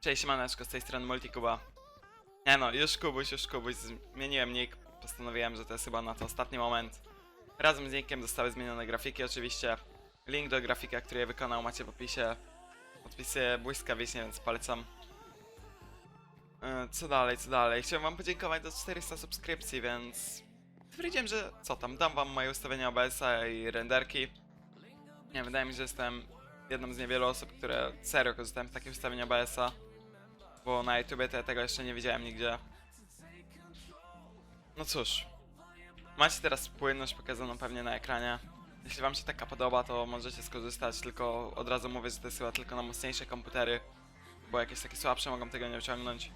Cześć, maneczko, z tej strony Multikuba. Nie no, już Kubuś, już Kubuś, zmieniłem nick, postanowiłem, że to jest chyba na to ostatni moment. Razem z nickiem zostały zmienione grafiki oczywiście. Link do grafika, który je wykonał macie w opisie. Podpisuję błyskawicznie, więc polecam. E, Co dalej, co dalej? Chciałem wam podziękować za 400 subskrypcji, więc... Stwierdziłem, że co tam, dam wam moje ustawienia OBS-a i renderki. Nie, wydaje mi się, że jestem jedną z niewielu osób, które serio korzystają z takich ustawień OBS-a. Bo na YouTubie tego jeszcze nie widziałem nigdzie. No cóż. Macie teraz płynność pokazaną pewnie na ekranie. Jeśli wam się taka podoba, to możecie skorzystać, tylko od razu mówię, że to jest chyba tylko na mocniejsze komputery. Bo jakieś takie słabsze mogą tego nie osiągnąć.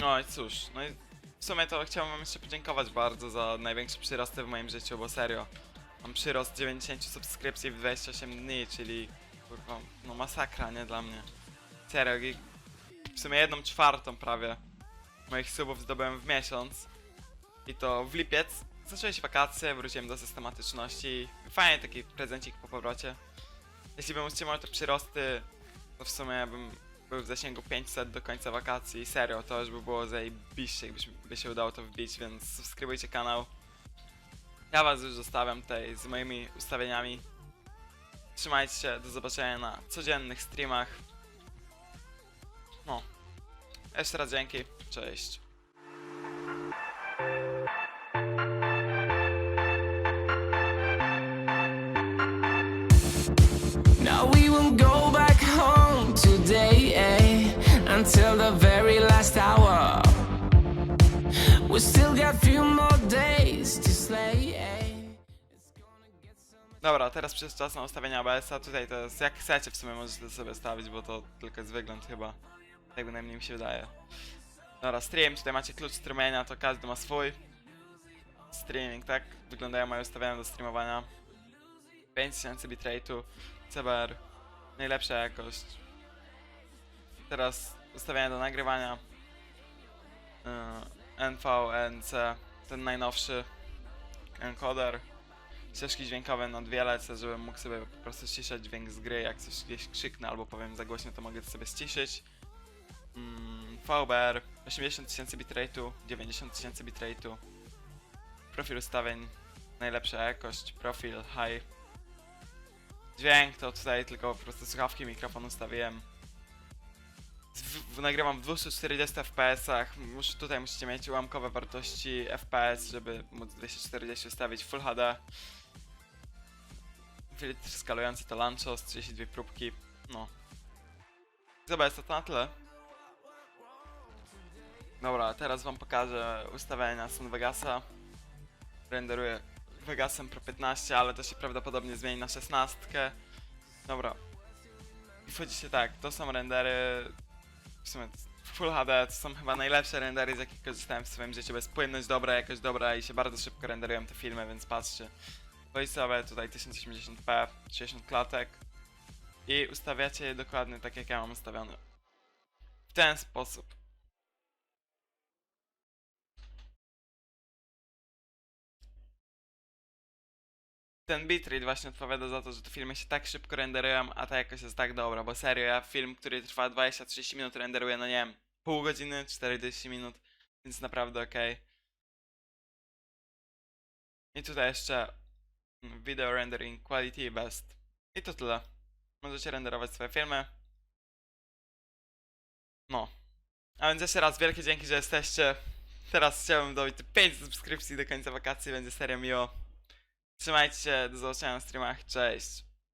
No i cóż, no i w sumie to chciałem wam jeszcze podziękować bardzo za największe przyrosty w moim życiu, bo serio. Mam przyrost 90 subskrypcji w 28 dni, czyli kurwa, no masakra, nie dla mnie. Serio, i w sumie jedną czwartą prawie moich subów zdobyłem w miesiąc. I to w lipiec. Zaczęły się wakacje, wróciłem do systematyczności. Fajnie taki prezencik po powrocie. Jeśli bym utrzymał te przyrosty, to w sumie bym był w zasięgu 500 do końca wakacji. Serio, to już by było zajebiście, jakby się udało to wbić, więc subskrybujcie kanał. Ja was już zostawiam tutaj z moimi ustawieniami. Trzymajcie się, do zobaczenia na codziennych streamach. No. Jeszcze raz dzięki, cześć. Now we won't go back home today eh, until the very last hour. We still got few more days to slay. eh. Dobra, teraz przez czas na ustawienia OBS-a. Tutaj to jest jak chcecie w sumie możecie sobie stawić, bo to tylko jest wygląd chyba. Tak bynajmniej mi się wydaje. Dobra, stream, tutaj macie klucz strumienia, to każdy ma swój. Streaming, tak? Wyglądają moje ustawienia do streamowania. 5000 bitrate'u, CBR, najlepsza jakość. Teraz ustawienia do nagrywania. Yy, NVNC, ten najnowszy. Encoder ścieżki dźwiękowe na dwie lecę, żebym mógł sobie po prostu ściszać dźwięk z gry, jak coś gdzieś krzyknę albo powiem za głośno, to mogę sobie ściszyć. Mm, VBR, 80 tysięcy bitrate'u, 90 tysięcy bitrate'u. Profil ustawień, najlepsza jakość, profil high. Dźwięk to tutaj tylko po prostu słuchawki, mikrofon ustawiłem. Z- W, nagrywam w 240 fps-ach, tutaj musicie mieć ułamkowe wartości fps, żeby móc 240 ustawić Full HD. Filtr skalujący to Lancho z 32 próbki, no. Zobacz, to na tyle. Dobra, teraz wam pokażę ustawienia Sun Vegasa. Renderuję Vegasem Pro 15, ale to się prawdopodobnie zmieni na 16. Dobra. I wchodzicie tak, to są rendery w sumie Full HD to są chyba najlepsze rendery z jakich korzystałem w swoim życiu, jest płynność dobra, jakość dobra i się bardzo szybko renderują te filmy, więc patrzcie. Voiceover tutaj 1080p, 60 klatek i ustawiacie je dokładnie tak jak ja mam ustawione. W ten sposób. Ten bitrate właśnie odpowiada za to, że te filmy się tak szybko renderują, a ta jakość jest tak dobra, bo serio, ja film, który trwa 20-30 minut renderuję, no nie wiem, pół godziny, 40 minut, więc naprawdę okej. I tutaj jeszcze Video Rendering Quality Best. I to tyle. Możecie renderować swoje filmy. No. A więc jeszcze raz wielkie dzięki, że jesteście. Teraz chciałbym dobić te 5 subskrypcji do końca wakacji, będzie serio miło. Trzymajcie się, do zobaczenia na streamach, cześć.